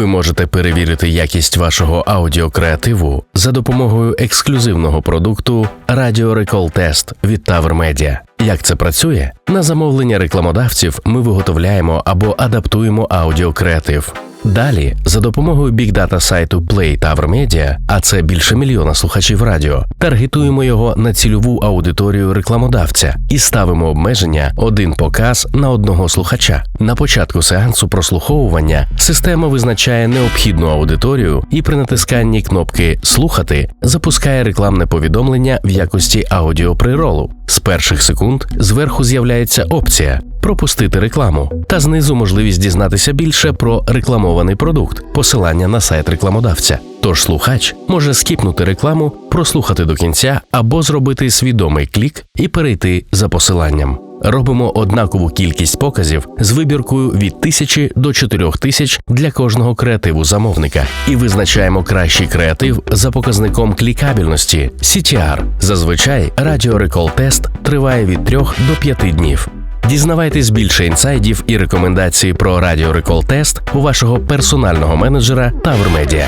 Ви можете перевірити якість вашого аудіокреативу за допомогою ексклюзивного продукту Радіо Recall Test від Tower Media. Як це працює? На замовлення рекламодавців ми виготовляємо або адаптуємо аудіокреатив. Далі, за допомогою бікдата сайту Play Tower Media, а це більше мільйона слухачів радіо, таргетуємо його на цільову аудиторію рекламодавця і ставимо обмеження один показ на одного слухача. На початку сеансу прослуховування система визначає необхідну аудиторію і при натисканні кнопки Слухати запускає рекламне повідомлення в якості аудіоприролу. З перших секунд зверху з'являється опція пропустити рекламу та знизу можливість дізнатися більше про рекламований продукт, посилання на сайт рекламодавця. Тож слухач може скіпнути рекламу, прослухати до кінця або зробити свідомий клік і перейти за посиланням. Робимо однакову кількість показів з вибіркою від 1000 до 4000 для кожного креативу замовника і визначаємо кращий креатив за показником клікабельності CTR. Зазвичай радіо Recall тест триває від 3 до 5 днів. Дізнавайтесь більше інсайдів і рекомендацій про радіо Рекол тест у вашого персонального менеджера Тавр Media.